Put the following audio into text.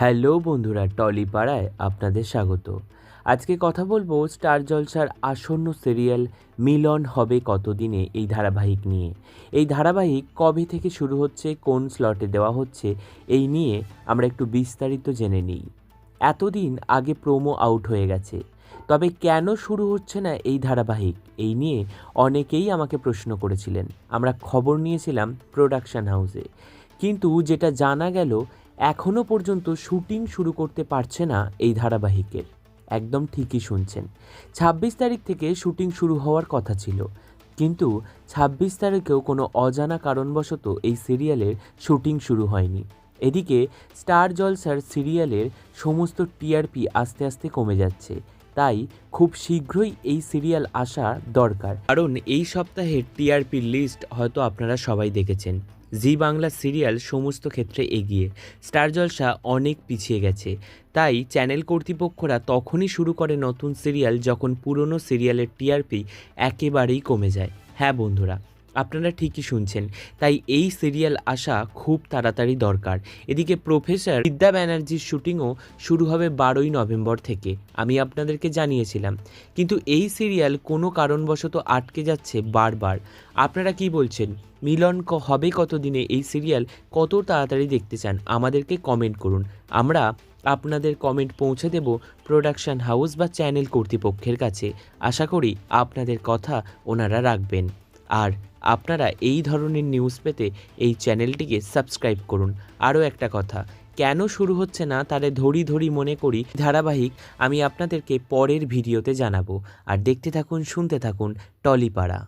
Hello বন্ধুরা, trolley পাড়ায় আপনাদের স্বাগত। আজকে কথা বলব স্টার জলসার আসন্ন সিরিয়াল মিলন হবে কতদিনে এই ধারাবাহিক নিয়ে। এই ধারাবাহিক কবে থেকে শুরু হচ্ছে, কোন স্লটে দেওয়া হচ্ছে, এই নিয়ে আমরা একটু বিস্তারিত জেনে নিই। এতদিন আগে প্রোমো আউট হয়ে গেছে। তবে কেন শুরু হচ্ছে না এই ধারাবাহিক? এই নিয়ে অনেকেই আমাকে প্রশ্ন করেছিলেন। আমরা খবর নিয়েছিলাম প্রোডাকশন হাউসে কিন্তু যেটা জানা গেল এখনও পর্যন্ত শুটিং শুরু করতে পারছে না এই ধারাবাহিকের। একদম ঠিকই শুনছেন। ছাব্বিশ তারিখ থেকে শুটিং শুরু হওয়ার কথা ছিল। কিন্তু ছাব্বিশ তারিখেও কোনো অজানা কারণবশত এই সিরিয়ালের শুটিং শুরু হয়নি। এদিকে স্টার জলসার সিরিয়ালের সমস্ত টিআরপি আস্তে আস্তে কমে যাচ্ছে। তাই খুব শীঘ্রই এই সিরিয়াল আসা দরকার। কারণ এই সপ্তাহের টিআরপির লিস্ট হয়তো আপনারা সবাই দেখেছেন। জি বাংলা সিরিয়াল সমস্ত ক্ষেত্রে এগিয়ে। স্টার জলসা অনেক পিছিয়ে গেছে। তাই চ্যানেল কর্তৃপক্ষরা তখনই শুরু করে নতুন সিরিয়াল যখন পুরনো সিরিয়ালের টিআরপি একেবারেই কমে যায়। হ্যাঁ বন্ধুরা। আপনারা ঠিকই শুনছেন। তাই এই সিরিয়াল আসা খুব তাড়াতাড়ি দরকার। এদিকে প্রফেসর বিদ্যা ব্যানার্জির শুটিংও শুরু হবে বারোই নভেম্বর থেকে, আমি আপনাদেরকে জানিয়েছিলাম। কিন্তু এই সিরিয়াল কোনো কারণবশত আটকে যাচ্ছে বারবার। আপনারা কি বলছেন? মিলন ক- হবে কত দিনে এই সিরিয়াল কত তাড়াতাড়ি দেখতে চান? আমাদেরকে কমেন্ট করুন। আমরা আপনাদের কমেন্ট পৌঁছে দেব প্রোডাকশন হাউস বা চ্যানেল কর্তৃপক্ষের কাছে। আশা করি আপনাদের কথা ওনারা রাখবেন। আর আপনারা এই ধরনের নিউজ পেতে এই চ্যানেলটিকে সাবস্ক্রাইব করুন। আরও একটা কথা, কেন শুরু হচ্ছে না তারে ধরি ধরি মনে করি, ধারাবাহিক আমি আপনাদেরকে পরের ভিডিওতে জানাব। আর দেখতে থাকুন, শুনতে থাকুন টলিপাড়া।